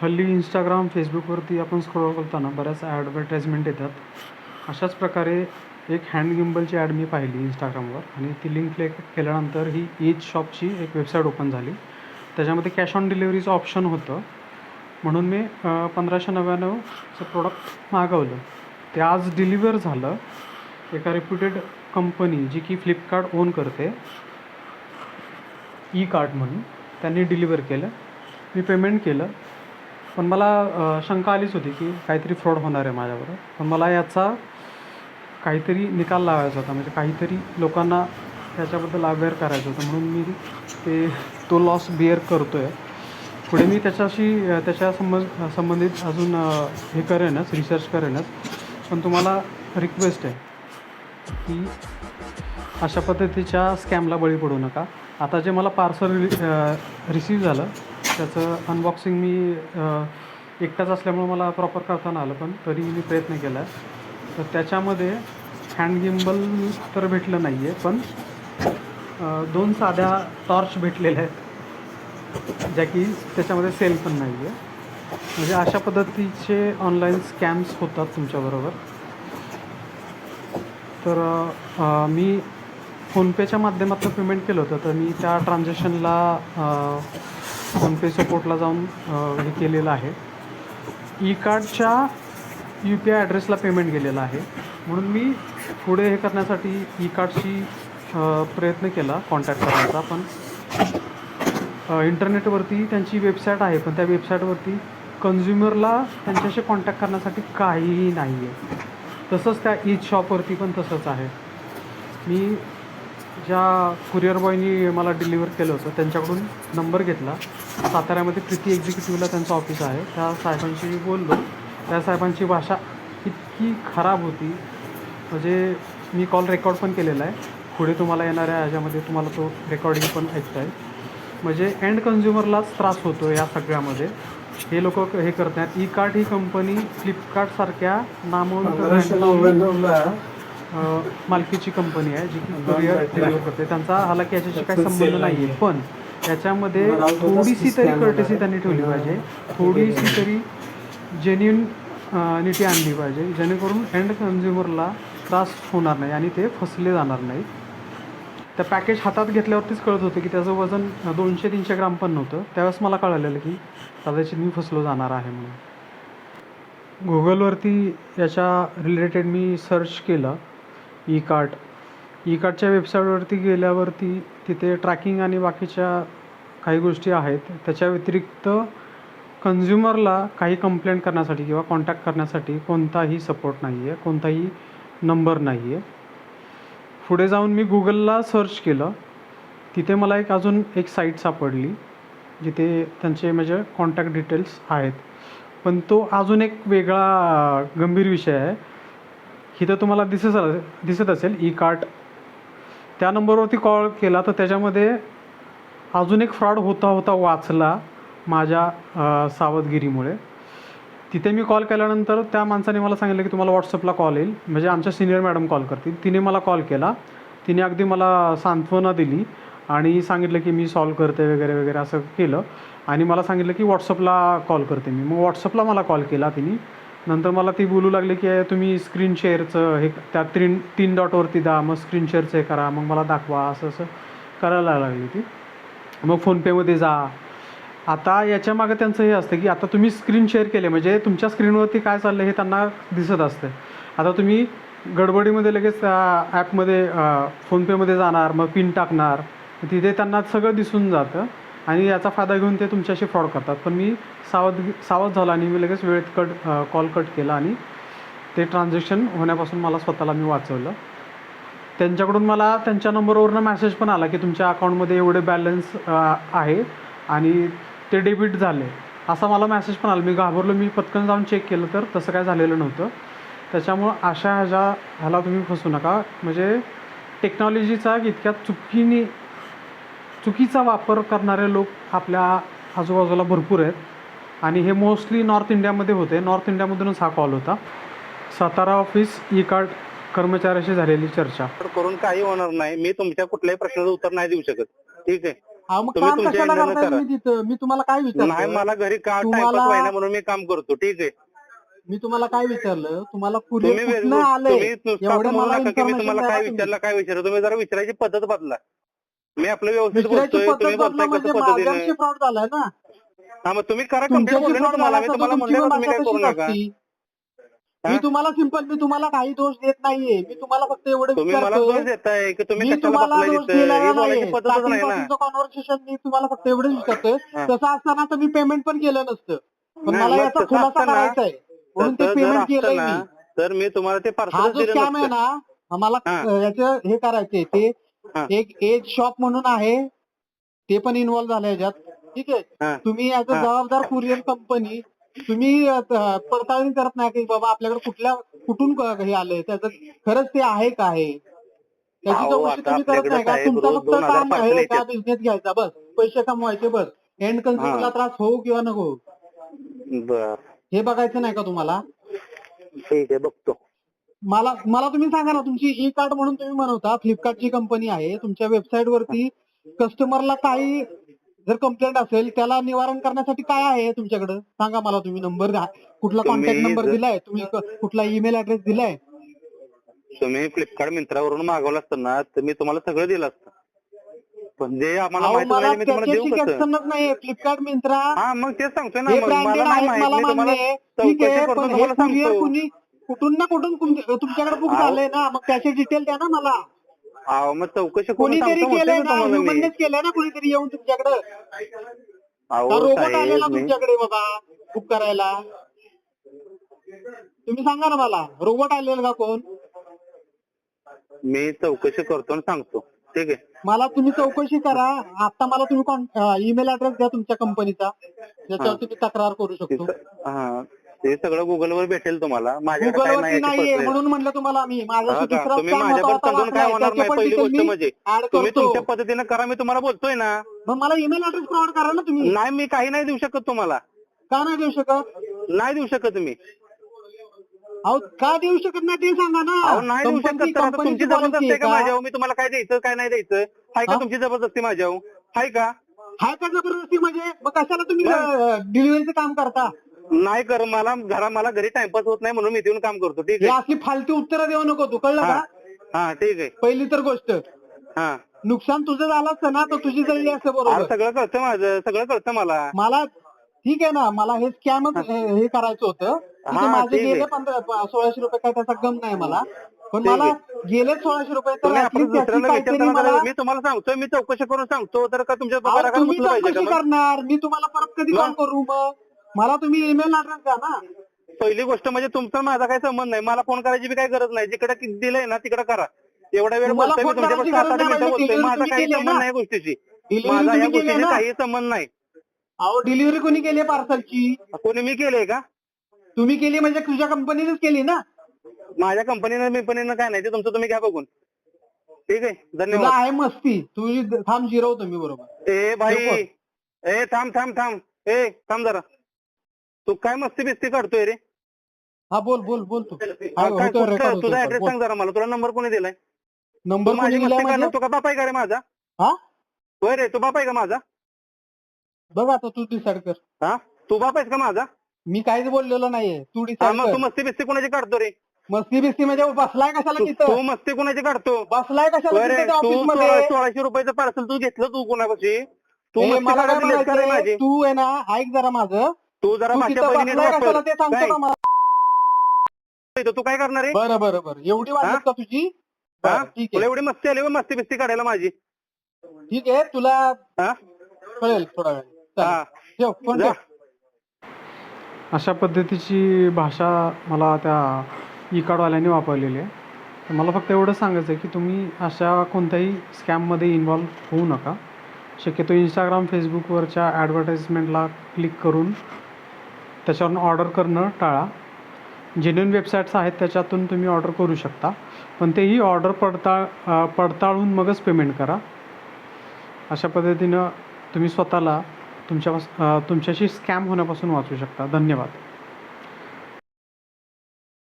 हल्ली इंस्टाग्राम फेसबुकवरती आपण स्क्रोल करताना बऱ्याच ॲडव्हर्टाईजमेंट येतात. अशाच प्रकारे एक हँड गिम्बलची ॲड मी पाहिली इंस्टाग्रामवर आणि ती लिंक क्लिक केल्यानंतर ही एज शॉपची एक वेबसाईट ओपन झाली. त्याच्यामध्ये कॅश ऑन डिलिव्हरीचं ऑप्शन होतं. म्हणून मी पंधराशे नव्याण्णवचं प्रोडक्ट मागवलं. ते आज डिलिव्हर झालं. एका रेप्युटेड कंपनी जी की फ्लिपकार्ट ओन करते. ई कार्ट म्हणून. त्यांनी डिलिव्हर केलं. मी पेमेंट केलं. पण मला शंका आलीच होती की काहीतरी फ्रॉड होणार आहे माझ्याबरोबर. पण मला याचा काहीतरी निकाल लावायचा होता. म्हणजे काहीतरी लोकांना त्याच्याबद्दल अवेअर करायचं होतं. म्हणून मी ते तो लॉस बिअर करतो आहे पुढे मी त्याच्याशी त्याच्या संबंध संबंधित अजून हे करेनच रिसर्च करेनच. पण तुम्हाला रिक्वेस्ट आहे की अशा पद्धतीच्या स्कॅमला बळी पडू नका. आता जे मला पार्सल रिसीव झालं त्याचं अनबॉक्सिंग मी एकटाच असल्यामुळं मला प्रॉपर करता नाही आलं पण तरी मी प्रयत्न केला. आहे तर त्याच्यामध्ये हँड गिम्बल तर भेटलं नाही आहे पण दोन साध्या टॉर्च भेटलेल्या आहेत ज्या की त्याच्यामध्ये सेल पण नाही आहे म्हणजे अशा पद्धतीचे ऑनलाईन स्कॅम्स होतात तुमच्याबरोबर तर मी फोनपेच्या माध्यमातून पेमेंट केलं होतं तर मी त्या ट्रान्झॅक्शनला फोनपे सपोर्टला जाऊन हे केलेलं आहे. ई कार्डच्या यू पी आय ॲड्रेसला पेमेंट गेलेलं आहे. म्हणून मी पुढे हे करण्यासाठी ई कार्डशी प्रयत्न केला कॉन्टॅक्ट करायचा पण इंटरनेटवरती त्यांची वेबसाईट आहे पण त्या वेबसाईटवरती कन्झ्युमरला त्यांच्याशी कॉन्टॅक्ट करण्यासाठी काहीही नाही आहे तसंच त्या ईद शॉपवरती पण तसंच आहे. मी ज्या कुरिअर बॉयनी मला डिलिव्हर केलं होतं त्यांच्याकडून नंबर घेतला. साताऱ्यामध्ये प्रीती एक्झिक्युटिव्हला त्यांचं ऑफिस आहे. त्या साहेबांशी मी बोललो. त्या साहेबांची भाषा इतकी खराब होती. म्हणजे मी कॉल रेकॉर्ड पण केलेला आहे. पुढे तुम्हाला येणाऱ्या ह्याच्यामध्ये तुम्हाला तो रेकॉर्डिंग पण ऐकता येईल म्हणजे एंड कन्झ्युमरलाच त्रास होतो या सगळ्यामध्ये. हे लोक हे करत नाहीत ई कार्ट ही कंपनी फ्लिपकार्टसारख्या नामवंत मालकीची कंपनी आहे जी की कुरिअर डिलिव्हर करते. त्यांचा हालाकी याच्याशी काही संबंध नाही आहे पण याच्यामध्ये थोडीशी तरी कर्टेसी त्यांनी ठेवली पाहिजे. थोडीशी तरी जेन्युन निटी आणली पाहिजे. जेणेकरून एंड कन्झ्युमरला त्रास होणार नाही आणि ते फसले जाणार नाही त्या पॅकेज हातात घेतल्यावरतीच कळत होतं की त्याचं वजन दोनशे तीनशे ग्राम पण नव्हतं. त्यावेळेस मला कळलेलं की कदाचित मी फसलो जाणार आहे म्हणून. गुगलवरती याच्या रिलेटेड मी सर्च केलं. ई कार्ट ई कार्टच्या वेबसाईटवरती गेल्यावरती तिथे ट्रॅकिंग आणि बाकीच्या काही गोष्टी आहेत. त्याच्या व्यतिरिक्त कन्झ्युमरला काही कंप्लेंट करण्यासाठी किंवा कॉन्टॅक्ट करण्यासाठी कोणताही सपोर्ट नाही आहे कोणताही नंबर नाही आहे पुढे जाऊन मी गुगलला सर्च केलं. तिथे मला एक अजून एक साईट सापडली जिथे त्यांचे म्हणजे कॉन्टॅक्ट डिटेल्स आहेत. पण तो अजून एक वेगळा गंभीर विषय आहे. इथं तुम्हाला दिसत दिसत असेल e ई कार्ट त्या नंबरवरती कॉल केला तर त्याच्यामध्ये अजून एक फ्रॉड होता होता वाचला माझ्या सावधगिरीमुळे. तिथे मी कॉल केल्यानंतर त्या माणसाने मला सांगितलं की तुम्हाला व्हॉट्सअपला कॉल येईल. म्हणजे आमच्या सिनियर मॅडम कॉल करतील. तिने मला कॉल केला. तिने अगदी मला सांत्वना दिली आणि सांगितलं की मी सॉल्व करते वगैरे वगैरे असं केलं. आणि मला सांगितलं की व्हॉट्सअपला कॉल करते मी. मग व्हॉट्सअपला मला कॉल केला तिने. नंतर मला ती बोलू लागली की तुम्ही स्क्रीन शेअरचं हे त्या तीन तीन डॉटवरती द्या मग स्क्रीन शेअरचं हे करा मग मला दाखवा असं असं करायला लागली ती. मग फोनपेमध्ये जा. आता याच्या मागे त्यांचं हे असतं की आता तुम्ही स्क्रीन शेअर केले म्हणजे तुमच्या स्क्रीनवरती काय चाललं हे त्यांना दिसत असतं आता तुम्ही गडबडीमध्ये लगेच त्या ॲपमध्ये फोनपेमध्ये जाणार मग पिन टाकणार तिथे त्यांना सगळं दिसून जातं. आणि याचा फायदा घेऊन ते तुमच्याशी फ्रॉड करतात. पण मी सावध सावध झाला आणि मी लगेच वेळेत कट कॉल कट केला आणि ते ट्रान्झॅक्शन होण्यापासून मला स्वतःला मी वाचवलं. त्यांच्याकडून मला त्यांच्या नंबरवरनं मॅसेज पण आला की तुमच्या अकाउंटमध्ये एवढे बॅलन्स आहे आणि ते डेबिट झाले. असा मला मॅसेज पण आला. मी घाबरलो मी पटकन जाऊन चेक केलं तर तसं काय झालेलं नव्हतं. त्याच्यामुळं अशा ह्याच्या ह्याला तुम्ही फसू नका. म्हणजे टेक्नॉलॉजीचा इतक्या चुकीने चुकीचा वापर करणारे लोक आपल्या आजूबाजूला भरपूर आहेत. आणि हे मोस्टली नॉर्थ इंडियामध्ये होते. नॉर्थ इंडियामधूनच हा कॉल होता. सातारा ऑफिस ई कार्ड कर्मचाऱ्याशी झालेली चर्चा. तर करून काही होणार नाही. मी तुमच्या कुठल्याही प्रश्नाचं उत्तर नाही देऊ शकत. ठीक आहे? तुम्ही तुमच्या मी तुम्हाला काय नाही विचारलं मला घरी का म्हणून मी काम करतो. ठीक आहे? मी तुम्हाला काय विचारलं? तुम्हाला तुम्ही तुम्हाला काय. विचारलं काय विचारलं? तुम्ही जरा विचारायची पद्धत बदला. मी आपलं व्यवस्थित बोलतोय तुम्ही बोलताय कसं म्हणजे पद्धतीने? फ्रॉड झालाय ना. हा मग तुम्ही करा कंप्लेंट बोलले ना तुम्हाला मी तुम्हाला म्हणलं पण तुम्ही काय करू नका? मी तुम्हाला सिंपल मी तुम्हाला काही दोष देत नाहीये. मी तुम्हाला फक्त एवढं तुम्ही मला दोष देताय की तुम्ही मी कशाला तुम्हाला बसलाय दोष तिथं दिलेला ही बोलायची नाही पद्धतच नाही ना. कॉन्व्हर्सेशन मी तुम्हाला फक्त एवढंच विचारतोय. हा. तसं असताना तर मी पेमेंट पण केलं नसतं. पण नाही, मला मग याचा तसं खुलासा ना, करायचा आहे म्हणून ते तसं जर पेमेंट असतं केलंय ना, मी. तर मी तुम्हाला ते हा पार्सल जो दिलं स्कॅम आहे नसतं ना आम्हाला हा. याचं हे करायचंय. ते हा. एक एज शॉप म्हणून आहे ते पण इन्व्हॉल्व झालं याच्यात ठीक आहे. तुम्ही ऍज अ हा. जबाबदार कुरिअर कंपनी तुम्ही अ, त- पडताळणी करत नाही की बाबा आपल्याकडे कुठल्या कुठून क- हे आलंय? त्याचं खरंच ते आहे का आहे त्याची अहो, चौकशी आता तुम्ही करत नाही का? तुमचं रोज फक्त 2000 काम parcel आहे का येतात. बिझनेस घ्यायचा? बस पैसे कमवायचे बस. एंड कन्झ्युमरला हा. त्रास होऊ किंवा नको? बर. हे बघायचं नाही का तुम्हाला? ठीक आहे बघतो. मला मला तुम्ही सांगा ना तुमची ई कार्ड म्हणून तुम्ही म्हणवता फ्लिपकार्टची कंपनी आहे तुमच्या वेबसाईट वरती कस्टमरला काही जर कंप्लेंट असेल त्याला निवारण करण्यासाठी काय आहे तुमच्याकडे? सांगा मला तुम्ही नंबर द्या. कुठला तुम्ही कॉन्टॅक्ट नंबर जर- दिलाय? तुम्ही क- कुठला ईमेल ऍड्रेस दिलाय? तुम्ही फ्लिपकार्ट मिंत्रावरून मागवलं असतं ना तर मी तुम्हाला सगळं दिलं असतं. पण जे आम्हाला अहो, माहिती मला नाही मी तुम्हाला त्याच्याशी देऊ कसं? कॅप्शनच नाहीये. फ्लिपकार्ट मिंत्रा हा मग तेच सांगतोय ना हे मग ब्रँडेड मला नाही आहेत माहीत मला मी तुम्हाला मान्य आहे. ठीक चौकशी आहे करून पण हे तुम्हाला कुरिअर सांगतो. कुणी कुठून ना कुठून तुम- तुमच्याकडे बुक. झालंय ना मग त्याचे डिटेल द्या ना मला. अहो मग चौकशी करून कोणीतरी सांगतो म्हणतोय केलंय ना ना तुम्हाला मी. ह्युमननेच केलंय ना कोणीतरी येऊन तुमच्याकडे? अहो रोबोट आलेला साहेब मी तुमच्याकडे बाबा बुक करायला. तुम्ही सांगा ना मला रोबोट आलेला का कोण? मी चौकशी करतो आणि सांगतो. ठीक आहे? मला तुम्ही चौकशी करा. आता मला तुम्ही ईमेल ऍड्रेस द्या तुमच्या कंपनीचा ज्याच्यावरती मी तक्रार करू शकतो. हा. ते सगळं गुगल वर भेटेल तुम्हाला. माझ्याकडे काय नाही नाहीये याची म्हणून म्हणलं तुम्हाला मी हा का? तुम्ही scam होता माझ्यावर आता समजून काय वाचलाय. होणार त्याचे नाही पण पहिली detail गोष्ट मी म्हणजे? add तुम्ही करतो. तुमच्या पद्धतीने करा मी तुम्हाला बोलतोय ना. मग मला ईमेल ऍड्रेस प्रोव्हाइड करा ना तुम्ही. नाही मी काही नाही देऊ शकत तुम्हाला. का नाही देऊ शकत? नाही देऊ शकत मी. अहो का देऊ शकत नाही ते सांगा ना. अहो नाही देऊ कंपनी- शकत तर आता कंपनीची तुमची जबरदस्ती policy आहे का? माझ्यावर? मी तुम्हाला काय द्यायचं काय नाही द्यायचं? आहे का हा? तुमची जबरदस्ती माझ्यावर? आहे का? हाय का जबरदस्ती म्हणजे? मग कशाला तुम्ही? डिलिव्हरीचं काम करता? नाही कर मला घरा मला घरी टाइमपास होत नाही म्हणून मी येऊन काम करतो ठीक हे आहे असली फालतू उत्तरं देऊ नको तू कळलं हा. का? हा ठीक आहे. पहिली तर गोष्ट हा. नुकसान तुझं झालं असतं ना तर तुझी जळली असतं अरे बरोबर सगळं कळतं माझं सगळं कळतं मला. मला ठीक आहे ना मला हे स्कॅमच हे. करायचं होतं. हा, माझे ठीक आहे. गेले पंधरा प- सोळाशे रुपये काय त्याचा गम नाही मला. पण ठीक मला. गेले सोळाशे रुपये तर तुम्ही at आपण least त्याची दुसऱ्याला काहीतरी विचारताना मला जरा- मी तुम्हाला सांगतोय मी चौकशी करून सांगतो तर का तुमच्या अहो, तुम्ही पाहिजे चौकशी का मग? करणार. मी तुम्हाला परत कधी कॉल? करू मग? मला तुम्ही ईमेल ऍड्रेस द्या ना. पहिली गोष्ट म्हणजे तुमचा माझा काही संबंध नाही. मला फोन करायची बी काही गरज नाही. जिकडे दिलंय ना तिकडे करा. एवढा वेळ बोलतोय मी करायची सात आठ मिनिटं म्हणजे बोलतोय. delivery माझा तुम्ही काही केली संबंध ना? नाही या गोष्टीशी. Delivery माझा या तुम्ही केली गोष्टीशी ना? काही संबंध नाही. अहो डिलिव्हरी कोणी केली पार्सलची कोणी मी केलंय का? तुम्ही केली म्हणजे तुझ्या कंपनीनेच केली ना? माझ्या कंपनीनं कंपनीनं काय नाही. ते तुमचं तुम्ही घ्या बघून. ठीक आहे? तुला धन्यवाद आहे मस्ती. तुझी थांब जिरवतो मी बरोबर. ए भाई. ए थांब थांब थांब. ए थांब जरा. तू काय मस्ती बिस्ती काढतोय रे? हा बोल बोल बोल तू. हा, काय होतोय, कुठं- record तुझा ऍड्रेस बोल. सांग जरा मला. तुला नंबर कोणी दिलाय? तू नंबर कोणी माझी दिलाय मस्ती करणार? तू का बाप आहे का रे माझा? हा? होय रे तू बाप आहे का माझा? बघ आता तू डिसाईड कर. हा? तू बाप आहेस का माझा? मी काहीच बोललेलो नाहीये. तू हा डिसाईड मग तू कर. मस्ती बिस्ती कोणाची काढतो रे? मस्ती बिस्ती म्हणजे बसलाय कशाला तू तिथं? तू मस्ती कोणाची काढतो? बसलाय कशाला होय रे तिथं तू ऑफिसमध्ये? सोळा- सोळाशे रुपयाचं पार्सल तू घेतलं तू कोणापाशी? तू ए, मस्ती मला काय काढायला दिलीस का रे म्हणायचंय, माझी. तू आहे ना ऐक जरा माझं. तू जरा तू भाषा तिथं पहिली नीट बसलाय कशाला वापर ते सांगतो काय? का मला? इथं तू काय करणार आहे? बरं बरं बरं. एवढी? वाटत का तुझी? हा? बरं, ठीक तुला आहे एवढी मस्ती आली मस्ती बिस्ती काढायला माझी. ठीक आहे तुला हा? कळेल थोडा वेळ. हा. चालेल. ठेव फोन जा. ठेव. अशा पद्धतीची भाषा मला त्या ई कार्डवाल्यांनी वापरलेली आहे. तर मला फक्त एवढं सांगायचं आहे की तुम्ही अशा कोणत्याही स्कॅममध्ये इन्व्हॉल्व होऊ नका. शक्यतो इंस्टाग्राम फेसबुकवरच्या ॲडव्हर्टाईजमेंटला क्लिक करून त्याच्यावरून ऑर्डर करणं टाळा. जेन्युन वेबसाईट्स आहेत त्याच्यातून तुम्ही ऑर्डर करू शकता. पण तेही ऑर्डर पडताळ पडताळून मगच पेमेंट करा. अशा पद्धतीनं तुम्ही स्वतःला तुमच्या तुमच्याशी स्कॅम होण्यापासून वाचू शकता. धन्यवाद.